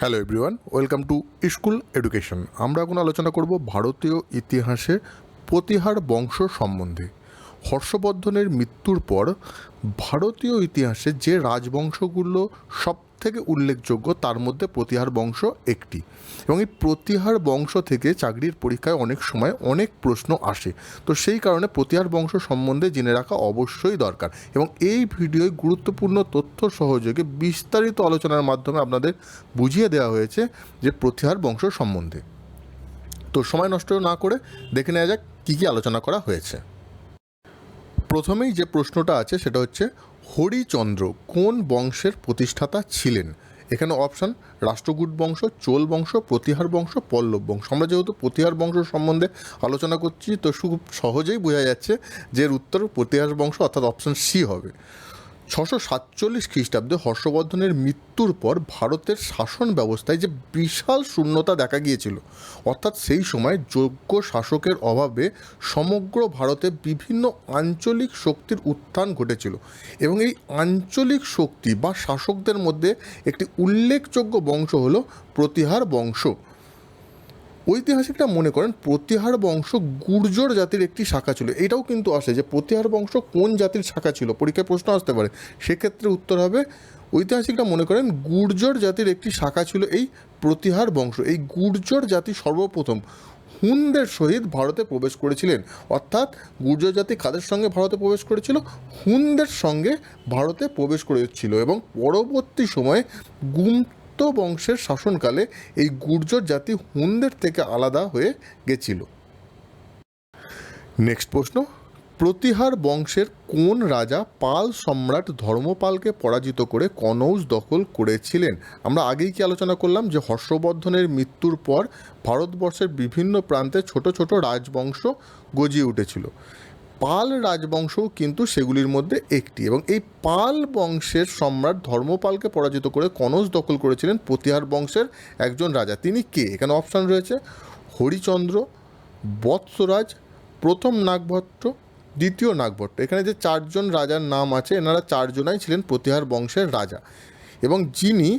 Hello everyone welcome to school education আমরা এখন আলোচনা করব ভারতীয় ইতিহাসে প্রতিহার বংশ সম্বন্ধে। হর্ষবর্ধনের মৃত্যুর পর ভারতীয় ইতিহাসে যে রাজবংশগুলো সব থেকে উল্লেখযোগ্য তার মধ্যে প্রতিহার বংশ একটি। এবং এই প্রতিহার বংশ থেকে চাকরির পরীক্ষায় অনেক সময় অনেক প্রশ্ন আসে। তো সেই কারণে প্রতিহার বংশ সম্বন্ধে জেনে রাখা অবশ্যই দরকার। এবং এই ভিডিওয় গুরুত্বপূর্ণ তথ্য সহযোগে বিস্তারিত আলোচনার মাধ্যমে আপনাদের বুঝিয়ে দেওয়া হয়েছে যে প্রতিহার বংশ সম্বন্ধে। তো সময় নষ্ট না করে দেখে নেওয়া যাক কী কী আলোচনা করা হয়েছে। প্রথমেই যে প্রশ্নটা আছে সেটা হচ্ছে হরিচন্দ্র কোন বংশের প্রতিষ্ঠাতা ছিলেন? এখানে অপশান রাষ্ট্রকূট বংশ, চোল বংশ, প্রতিহার বংশ, পল্লব বংশ। আমরা যেহেতু প্রতিহার বংশ সম্বন্ধে আলোচনা করছি, তো খুব সহজেই বোঝা যাচ্ছে যে এর উত্তর প্রতিহার বংশ অর্থাৎ অপশান সি হবে। ছশো সাতচল্লিশ খ্রিস্টাব্দে হর্ষবর্ধনের মৃত্যুর পর ভারতের শাসন ব্যবস্থায় যে বিশাল শূন্যতা দেখা গিয়েছিল, অর্থাৎ সেই সময় যোগ্য শাসকের অভাবে সমগ্র ভারতে বিভিন্ন আঞ্চলিক শক্তির উত্থান ঘটেছিল এবং এই আঞ্চলিক শক্তি বা শাসকদের মধ্যে একটি উল্লেখযোগ্য বংশ হলো প্রতিহার বংশ। ঐতিহাসিকরা মনে করেন, প্রতিহার বংশ গুর্জর জাতির একটি শাখা ছিল। এটাও কিন্তু আসে যে প্রতিহার বংশ কোন জাতির শাখা ছিল? পরীক্ষায় প্রশ্ন আসতে পারে। সেক্ষেত্রে উত্তর হবে ঐতিহাসিকরা মনে করেন গুর্জর জাতির একটি শাখা ছিল এই প্রতিহার বংশ। এই গুর্জর জাতি সর্বপ্রথম হুনদের সহিত ভারতে প্রবেশ করেছিলেন। অর্থাৎ গুর্জর জাতি কাদের সঙ্গে ভারতে প্রবেশ করেছিল? হুনদের সঙ্গে ভারতে প্রবেশ করেছিল এবং পরবর্তী সময়ে গুমত বংশের শাসনকালে এই গুর্জর জাতি হুনদের থেকে আলাদা হয়ে গেছিল। নেক্সট প্রশ্ন, প্রতিহার বংশের কোন রাজা পাল সম্রাট ধর্মপালকে পরাজিত করে কনৌজ দখল করেছিলেন? আমরা আগেই কি আলোচনা করলাম যে হর্ষবর্ধনের মৃত্যুর পর ভারতবর্ষের বিভিন্ন প্রান্তে ছোট ছোট রাজবংশ গজিয়ে উঠেছিল। পাল রাজবংশও কিন্তু সেগুলির মধ্যে একটি এবং এই পাল বংশের সম্রাট ধর্মপালকে পরাজিত করে কনৌজ দখল করেছিলেন প্রতিহার বংশের একজন রাজা। তিনি কে? এখানে অপশান রয়েছে হরিচন্দ্র, বৎসরাজ, প্রথম নাগভট্ট, দ্বিতীয় নাগভট্ট। এখানে যে চারজন রাজার নাম আছে, এনারা চারজনাই ছিলেন প্রতিহার বংশের রাজা এবং যিনি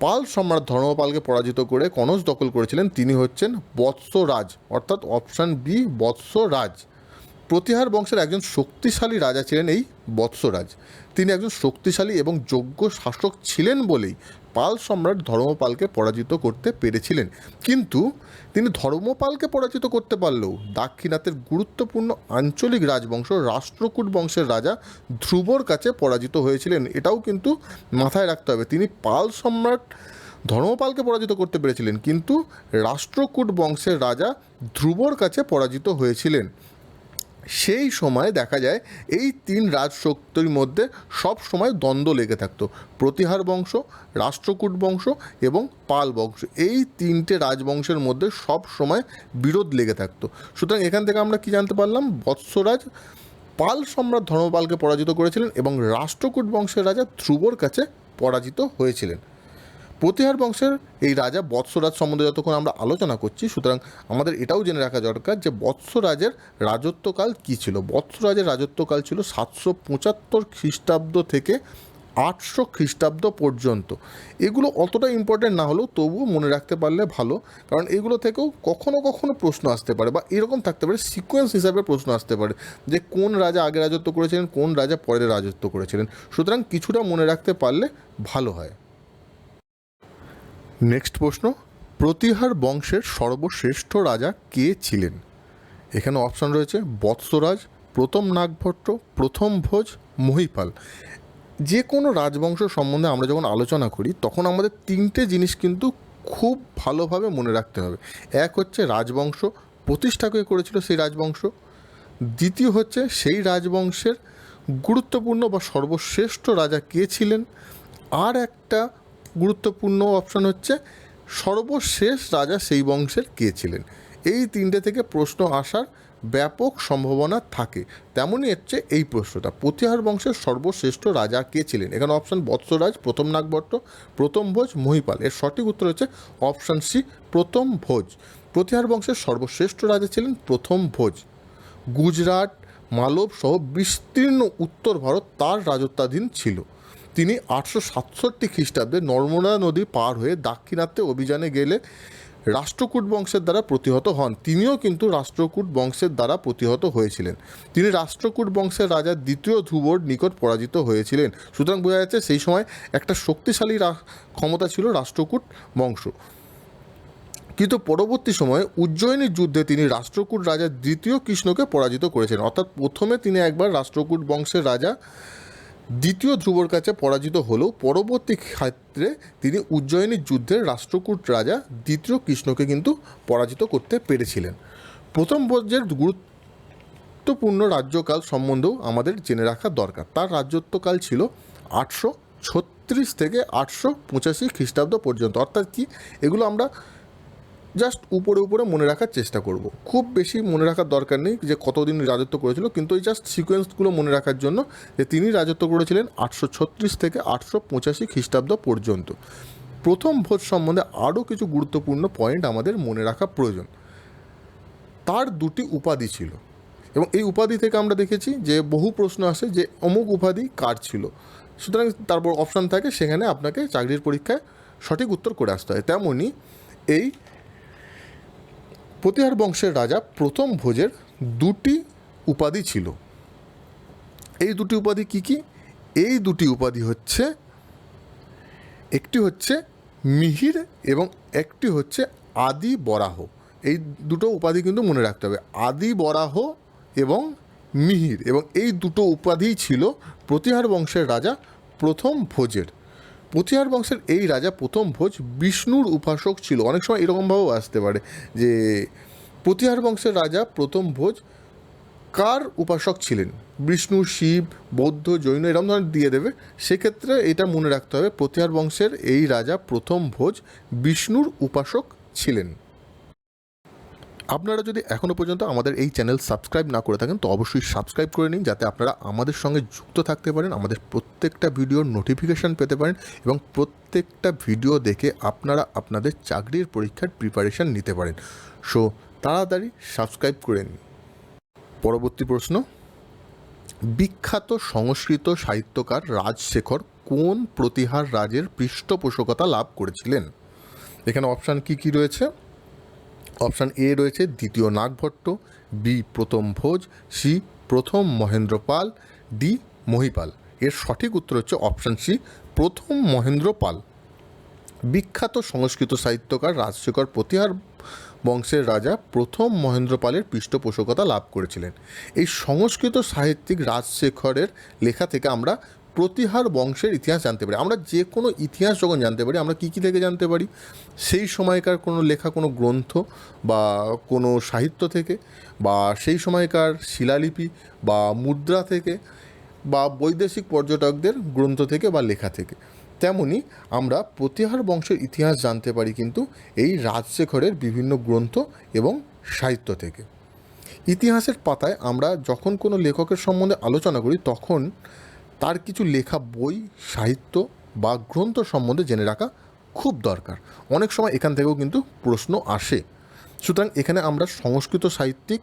পাল সম্রাট ধর্মপালকে পরাজিত করে কনৌজ দখল করেছিলেন তিনি হচ্ছেন বৎসরাজ, অর্থাৎ অপশান বি বৎসরাজ। প্রতিহার বংশের একজন শক্তিশালী রাজা ছিলেন এই বৎসরাজ। তিনি একজন শক্তিশালী এবং যোগ্য শাসক ছিলেন বলেই পাল সম্রাট ধর্মপালকে পরাজিত করতে পেরেছিলেন। কিন্তু তিনি ধর্মপালকে পরাজিত করতে পারলেও দাক্ষিণাত্যের গুরুত্বপূর্ণ আঞ্চলিক রাজবংশ রাষ্ট্রকূট বংশের রাজা ধ্রুবর কাছে পরাজিত হয়েছিলেন। এটাও কিন্তু মাথায় রাখতে হবে। তিনি পাল সম্রাট ধর্মপালকে পরাজিত করতে পেরেছিলেন, কিন্তু রাষ্ট্রকূট বংশের রাজা ধ্রুবর কাছে পরাজিত হয়েছিলেন। সেই সময় দেখা যায় এই তিন রাজশক্তির মধ্যে সব সময় দ্বন্দ্ব লেগে থাকতো। প্রতিহার বংশ, রাষ্ট্রকূট বংশ এবং পাল বংশ। এই তিনটে রাজবংশের মধ্যে সব সময় বিরোধ লেগে থাকতো। সুতরাং এখান থেকে আমরা কি জানতে পারলাম? বৎসরাজ পাল সম্রাট ধর্মপালকে পরাজিত করেছিলেন এবং রাষ্ট্রকূট বংশের রাজা ধ্রুবর কাছে পরাজিত হয়েছিলেন। প্রতিহার বংশের এই রাজা বৎসরাজ সম্বন্ধে যতক্ষণ আমরা আলোচনা করছি, সুতরাং আমাদের এটাও জেনে রাখা দরকার যে বৎসরাজের রাজত্বকাল কী ছিল। বৎসরাজের রাজত্বকাল ছিল সাতশো পঁচাত্তর খ্রিস্টাব্দ থেকে আটশো খ্রিস্টাব্দ পর্যন্ত। এগুলো অতটা ইম্পর্টেন্ট না হলেও তবুও মনে রাখতে পারলে ভালো, কারণ এগুলো থেকেও কখনো কখনো প্রশ্ন আসতে পারে বা এরকম থাকতে পারে সিকোয়েন্স হিসাবে প্রশ্ন আসতে পারে যে কোন রাজা আগে রাজত্ব করেছিলেন, কোন রাজা পরে রাজত্ব করেছিলেন। সুতরাং কিছুটা মনে রাখতে পারলে ভালো হয়। নেক্সট প্রশ্ন, প্রতিহার বংশের সর্বশ্রেষ্ঠ রাজা কে ছিলেন? এখানে অপশান রয়েছে বৎসরাজ, প্রথম নাগভট্ট, প্রথম ভোজ, মহিপাল। যে কোনো রাজবংশ সম্বন্ধে আমরা যখন আলোচনা করি, তখন আমাদের তিনটে জিনিস কিন্তু খুব ভালোভাবে মনে রাখতে হবে। এক হচ্ছে রাজবংশ প্রতিষ্ঠা কে করেছিল সেই রাজবংশ। দ্বিতীয় হচ্ছে সেই রাজবংশের গুরুত্বপূর্ণ বা সর্বশ্রেষ্ঠ রাজা কে ছিলেন। আর একটা গুরুত্বপূর্ণ অপশন হচ্ছে, সর্বশেষ রাজা সেই বংশের কে ছিলেন? এই তিনটে থেকে প্রশ্ন আসার ব্যাপক সম্ভাবনা থাকে। তেমনই হচ্ছে এই প্রশ্নটা, প্রতিহার বংশের সর্বশ্রেষ্ঠ রাজা কে ছিলেন? এখানে অপশান বৎসরাজ, প্রথম নাগভট্ট, প্রথম ভোজ, মহিপাল। এর সঠিক উত্তর হচ্ছে অপশান সি প্রথম ভোজ। প্রতিহার বংশের সর্বশ্রেষ্ঠ রাজা ছিলেন প্রথম ভোজ। গুজরাট, মালব সহ বিস্তীর্ণ উত্তর ভারত তার রাজত্বাধীন ছিল। তিনি আটশো সাতষট্টি খ্রিস্টাব্দে নর্মদা নদী পার হয়ে দাক্ষিণাত্যে অভিযানে গেলে রাষ্ট্রকূট বংশের দ্বারা প্রতিহত হন। তিনিও কিন্তু রাষ্ট্রকূট বংশের দ্বারা প্রতিহত হয়েছিলেন। তিনি রাষ্ট্রকূট বংশের রাজা দ্বিতীয় ধ্রুবর নিকট পরাজিত হয়েছিলেন। সুতরাং বোঝা যাচ্ছে সেই সময় একটা শক্তিশালী ক্ষমতা ছিল রাষ্ট্রকূট বংশ। কিন্তু পরবর্তী সময়ে উজ্জয়িনীর যুদ্ধে তিনি রাষ্ট্রকূট রাজা দ্বিতীয় কৃষ্ণকে পরাজিত করেছেন অর্থাৎ প্রথমে তিনি একবার রাষ্ট্রকূট বংশের রাজা দ্বিতীয় ধ্রুবর কাছে পরাজিত হলেও পরবর্তী ক্ষেত্রে তিনি উজ্জয়িনীর যুদ্ধে রাষ্ট্রকূট রাজা দ্বিতীয় কৃষ্ণকে কিন্তু পরাজিত করতে পেরেছিলেন। প্রথম পর্যায়ের গুরুত্বপূর্ণ রাজ্যকাল সম্বন্ধেও আমাদের জেনে রাখা দরকার। তার রাজত্বকাল ছিল আটশো ছত্রিশ থেকে আটশো পঁচাশি খ্রিস্টাব্দ পর্যন্ত। অর্থাৎ কি? এগুলো আমরা জাস্ট উপরে উপরে মনে রাখার চেষ্টা করব। খুব বেশি মনে রাখার দরকার নেই যে কতদিন রাজত্ব করেছিল, কিন্তু এই জাস্ট সিকোয়েন্সগুলো মনে রাখার জন্য যে তিনি রাজত্ব করেছিলেন আটশো ছত্রিশ থেকে আটশো পঁচাশি খ্রিস্টাব্দ পর্যন্ত। প্রথম ভোজ সম্বন্ধে আরও কিছু গুরুত্বপূর্ণ পয়েন্ট আমাদের মনে রাখা প্রয়োজন। তার দুটি উপাধি ছিল এবং এই উপাধি থেকে আমরা দেখেছি যে বহু প্রশ্ন আসে যে অমুক উপাধি কার ছিল। সুতরাং তারপর অপশান থাকে, সেখানে আপনাকে চাকরির পরীক্ষায় সঠিক উত্তর করে আসতে হয়। তেমনই এই প্রতিহার বংশের রাজা প্রথম ভোজের দুটি উপাধি ছিল। এই দুটি উপাধি কি কি? এই দুটি উপাধি হচ্ছে, একটি হচ্ছে মিহির এবং একটি হচ্ছে আদি বরাহ। এই দুটো উপাধি কিন্তু মনে রাখতে হবে। আদি বরাহ এবং মিহির এবং এই দুটো উপাধিই ছিল প্রতিহার বংশের রাজা প্রথম ভোজের। প্রতিহার বংশের এই রাজা প্রথম ভোজ বিষ্ণুর উপাসক ছিল। অনেক সময় এরকমভাবেও আসতে পারে যে পতিহার বংশের রাজা প্রথম ভোজ কার উপাসক ছিলেন? বিষ্ণু, শিব, বৌদ্ধ, জৈন এরকম ধরনের দিয়ে দেবে। সেক্ষেত্রে এটা মনে রাখতে হবে প্রতিহার বংশের এই রাজা প্রথম ভোজ বিষ্ণুর উপাসক ছিলেন। আপনারা যদি এখনও পর্যন্ত আমাদের এই চ্যানেল সাবস্ক্রাইব না করে থাকেন, তো অবশ্যই সাবস্ক্রাইব করে নিন যাতে আপনারা আমাদের সঙ্গে যুক্ত থাকতে পারেন, আমাদের প্রত্যেকটা ভিডিওর নোটিফিকেশান পেতে পারেন এবং প্রত্যেকটা ভিডিও দেখে আপনারা আপনাদের চাকরির পরীক্ষার প্রিপারেশান নিতে পারেন। সো তাড়াতাড়ি সাবস্ক্রাইব করে নিন। পরবর্তী প্রশ্ন, বিখ্যাত সংস্কৃত সাহিত্যকার রাজশেখর কোন প্রতিহার রাজের পৃষ্ঠপোষকতা লাভ করেছিলেন? এখানে অপশান কি কি রয়েছে? অপশান এ রয়েছে দ্বিতীয় নাগভট্ট, বি প্রথম ভোজ, সি প্রথম মহেন্দ্র পাল, ডি মহিপাল। এর সঠিক উত্তর হচ্ছে অপশান সি, প্রথম মহেন্দ্র পাল। বিখ্যাত সংস্কৃত সাহিত্যকার রাজশেখর প্রতিহার বংশের রাজা প্রথম মহেন্দ্র পালের পৃষ্ঠপোষকতা লাভ করেছিলেন। এই সংস্কৃত সাহিত্যিক রাজশেখরের লেখা থেকে আমরা প্রতিহার বংশের ইতিহাস জানতে পারি। আমরা যে কোনো ইতিহাস যখন জানতে পারি, আমরা কী কী থেকে জানতে পারি? সেই সময়কার কোনো লেখা, কোনো গ্রন্থ বা কোনো সাহিত্য থেকে বা সেই সময়কার শিলালিপি বা মুদ্রা থেকে বা বৈদেশিক পর্যটকদের গ্রন্থ থেকে বা লেখা থেকে। তেমনি আমরা প্রতিহার বংশের ইতিহাস জানতে পারি কিন্তু এই রাজশেখরের বিভিন্ন গ্রন্থ এবং সাহিত্য থেকে। ইতিহাসের পাতায় আমরা যখন কোনো লেখকের সম্বন্ধে আলোচনা করি, তখন তার কিছু লেখা বই, সাহিত্য বা গ্রন্থ সম্বন্ধে জেনে রাখা খুব দরকার। অনেক সময় এখান থেকেও কিন্তু প্রশ্ন আসে। সুতরাং এখানে আমরা সংস্কৃত সাহিত্যিক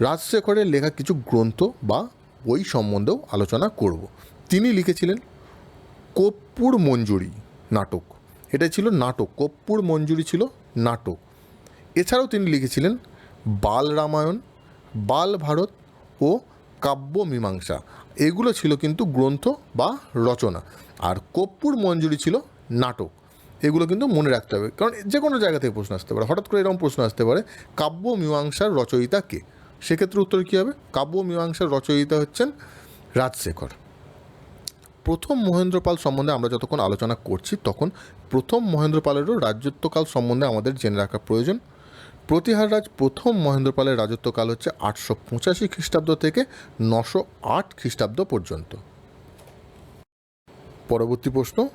রাজশেখরের লেখা কিছু গ্রন্থ বা বই সম্বন্ধেও আলোচনা করব। তিনি লিখেছিলেন কপ্পুর মঞ্জুরি নাটক। এটা ছিল নাটক, কপ্পুর মঞ্জুরি ছিল নাটক। এছাড়াও তিনি লিখেছিলেন বাল রামায়ণ, বাল ভারত ও কাব্য মীমাংসা। এগুলো ছিল কিন্তু গ্রন্থ বা রচনা। আর কপ্পুর মঞ্জুরি ছিল নাটক। এগুলো কিন্তু মনে রাখতে হবে। কারণ যে কোনো জায়গা থেকে প্রশ্ন আসতে পারে। হঠাৎ করে এরকম প্রশ্ন আসতে পারে, কাব্য মীমাংসার রচয়িতা কে? সেক্ষেত্রে উত্তর কী হবে? কাব্য মীমাংসার রচয়িতা হচ্ছেন রাজশেখর। প্রথম মহেন্দ্রপাল সম্বন্ধে আমরা যতক্ষণ আলোচনা করছি, তখন প্রথম মহেন্দ্রপালেরও রাজত্বকাল সম্বন্ধে আমাদের জেনে রাখা প্রয়োজন। প্রতিহার রাজ প্রথম মহেন্দ্রপালের রাজত্বকাল হচ্ছে আটশো পঁচাশি খ্রিস্টাব্দ থেকে নশো আট খ্রিস্টাব্দ পর্যন্ত। পরবর্তী প্রশ্ন,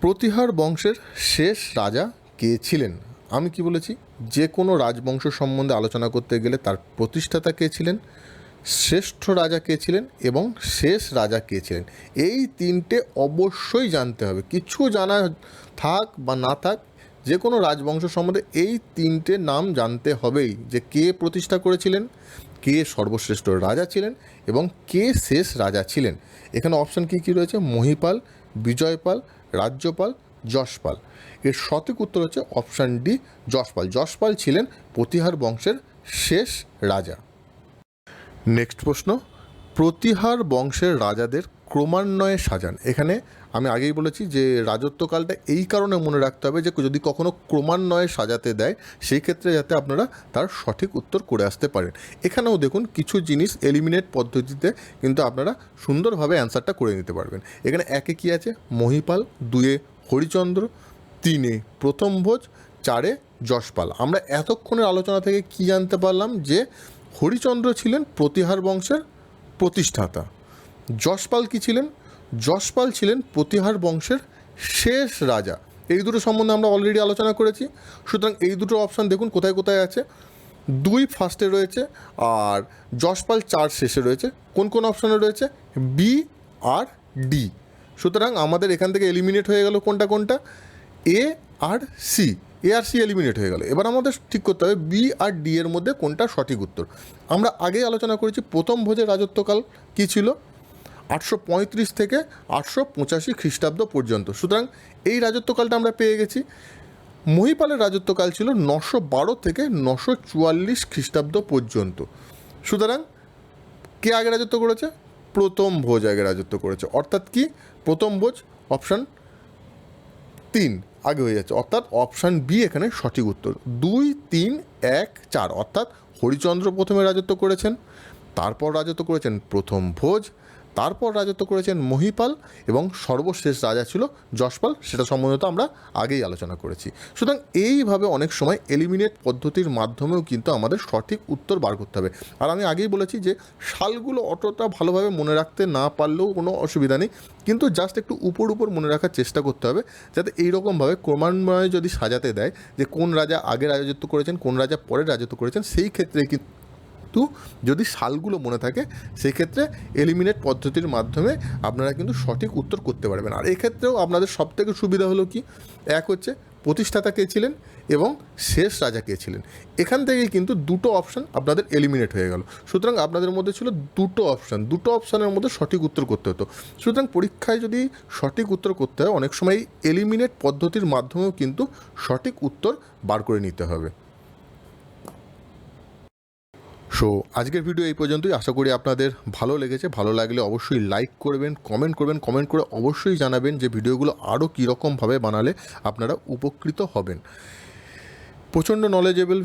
প্রতিহার বংশের শেষ রাজা কে ছিলেন? আমি কি বলেছি? যে কোনো রাজবংশ সম্বন্ধে আলোচনা করতে গেলে তার প্রতিষ্ঠাতা কে ছিলেন, শ্রেষ্ঠ রাজা কে ছিলেন এবং শেষ রাজা কে ছিলেন। এই তিনটে অবশ্যই জানতে হবে। কিছু জানা থাক বা না থাক যে কোনো রাজবংশ সম্বন্ধে এই তিনটে নাম জানতে হবেই যে কে প্রতিষ্ঠা করেছিলেন, কে সর্বশ্রেষ্ঠ রাজা ছিলেন এবং কে শেষ রাজা ছিলেন। এখানে অপশান কী কী রয়েছে? মহিপাল, বিজয়পাল, রাজ্যপাল, যশপাল। এর সঠিক উত্তর হচ্ছে অপশান ডি, যশপাল। যশপাল ছিলেন প্রতিহার বংশের শেষ রাজা। নেক্সট প্রশ্ন, প্রতিহার বংশের রাজাদের ক্রমান্বয়ে সাজান। এখানে আমি আগেই বলেছি যে রাজত্বকালটা এই কারণে মনে রাখতে হবে যে যদি কখনো ক্রমান্বয়ে সাজাতে দেয়, সেই ক্ষেত্রে যাতে আপনারা তার সঠিক উত্তর করে আসতে পারেন। এখানেও দেখুন কিছু জিনিস এলিমিনেট পদ্ধতিতে কিন্তু আপনারা সুন্দরভাবে অ্যান্সারটা করে নিতে পারবেন। এখানে একে কী আছে? মহিপাল, দুয়ে হরিচন্দ্র, তিনে প্রথম ভোজ, চারে যশপাল। আমরা এতক্ষণের আলোচনা থেকে কি জানতে পারলাম যে হরিচন্দ্র ছিলেন প্রতিহার বংশের প্রতিষ্ঠাতা। যশপাল কি ছিলেন? যশপাল ছিলেন প্রতিহার বংশের শেষ রাজা। এই দুটো সম্বন্ধে আমরা অলরেডি আলোচনা করেছি। সুতরাং এই দুটো অপশান দেখুন কোথায় কোথায় আছে। দুই ফার্স্টে রয়েছে আর যশপাল চার শেষে রয়েছে। কোন কোন অপশানে রয়েছে? বি আর ডি সুতরাং আমাদের এখান থেকে এলিমিনেট হয়ে গেল কোনটা কোনটা? A R C A R C eliminate হয়ে গেল। এবার আমাদের ঠিক করতে হবে বি আর ডি এর মধ্যে কোনটা সঠিক উত্তর। আমরা আগেই আলোচনা করেছি প্রথম ভোজের রাজত্বকাল কী ছিল? আটশো পঁয়ত্রিশ থেকে আটশো পঁচাশি খ্রিস্টাব্দ পর্যন্ত। সুতরাং এই রাজত্বকালটা আমরা পেয়ে গেছি। মহিপালের রাজত্বকাল ছিল নশো বারো থেকে নশো চুয়াল্লিশ খ্রিস্টাব্দ পর্যন্ত। সুতরাং কে আগে রাজত্ব করেছে? প্রথম ভোজ আগে রাজত্ব করেছে। অর্থাৎ কি? প্রথম ভোজ অপশান তিন আগে হয়ে যাচ্ছে। অর্থাৎ অপশান বি এখানে সঠিক উত্তর। দুই, তিন, এক, চার। অর্থাৎ হরিচন্দ্র প্রথমে রাজত্ব করেছেন। তারপর রাজত্ব করেছেন প্রথম ভোজ। তারপর রাজত্ব করেছেন মহিপাল এবং সর্বশেষ রাজা ছিল যশপাল। সেটা সম্বন্ধে আমরা আগেই আলোচনা করেছি। সুতরাং এইভাবে অনেক সময় এলিমিনেট পদ্ধতির মাধ্যমেও কিন্তু আমাদের সঠিক উত্তর বার করতে হবে। আর আমি আগেই বলেছি যে সালগুলো অতটা ভালোভাবে মনে রাখতে না পারলেও কোনো অসুবিধা নেই। কিন্তু জাস্ট একটু উপর উপর মনে রাখার চেষ্টা করতে হবে, যাতে এইরকমভাবে ক্রমান্বয়ে যদি সাজাতে দেয় যে, কোন রাজা আগে রাজত্ব করেছেন, কোন রাজা পরে রাজত্ব করেছেন, সেই ক্ষেত্রে কিন্তু কিন্তু যদি সালগুলো মনে থাকে সেই ক্ষেত্রে এলিমিনেট পদ্ধতির মাধ্যমে আপনারা কিন্তু সঠিক উত্তর করতে পারবেন। আর এক্ষেত্রেও আপনাদের সবথেকে সুবিধা হলো কি? এক হচ্ছে প্রতিষ্ঠাতা কে ছিলেন এবং শেষ রাজা কে ছিলেন। এখান থেকেই কিন্তু দুটো অপশান আপনাদের এলিমিনেট হয়ে গেল। সুতরাং আপনাদের মধ্যে ছিল দুটো অপশান দুটো অপশানের মধ্যে সঠিক উত্তর করতে হতো। সুতরাং পরীক্ষায় যদি সঠিক উত্তর করতে হয়, অনেক সময় এলিমিনেট পদ্ধতির মাধ্যমেও কিন্তু সঠিক উত্তর বার করে নিতে হবে। সো আজকের ভিডিও এই পর্যন্তই। আশা করি আপনাদের ভালো লেগেছে। ভালো লাগলে অবশ্যই লাইক করবেন কমেন্ট করবেন কমেন্ট করে অবশ্যই জানাবেন যে ভিডিওগুলো আরও কীরকমভাবে বানালে আপনারা উপকৃত হবেন। প্রচণ্ড নলেজেবল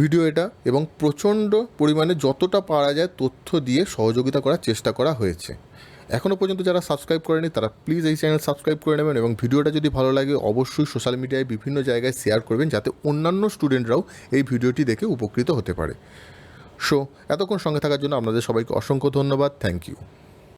ভিডিও এটা এবং প্রচণ্ড পরিমাণে যতটা পারা যায় তথ্য দিয়ে সহযোগিতা করার চেষ্টা করা হয়েছে। এখনও পর্যন্ত যারা সাবস্ক্রাইব করেনি, তারা প্লিজ এই চ্যানেল সাবস্ক্রাইব করে নেবেন এবং ভিডিওটা যদি ভালো লাগে, অবশ্যই সোশ্যাল মিডিয়ায় বিভিন্ন জায়গায় শেয়ার করবেন যাতে অন্যান্য স্টুডেন্টরাও এই ভিডিওটি দেখে উপকৃত হতে পারে। সো এতক্ষণ সঙ্গে থাকার জন্য আপনাদের সবাইকে অসংখ্য ধন্যবাদ। Thank you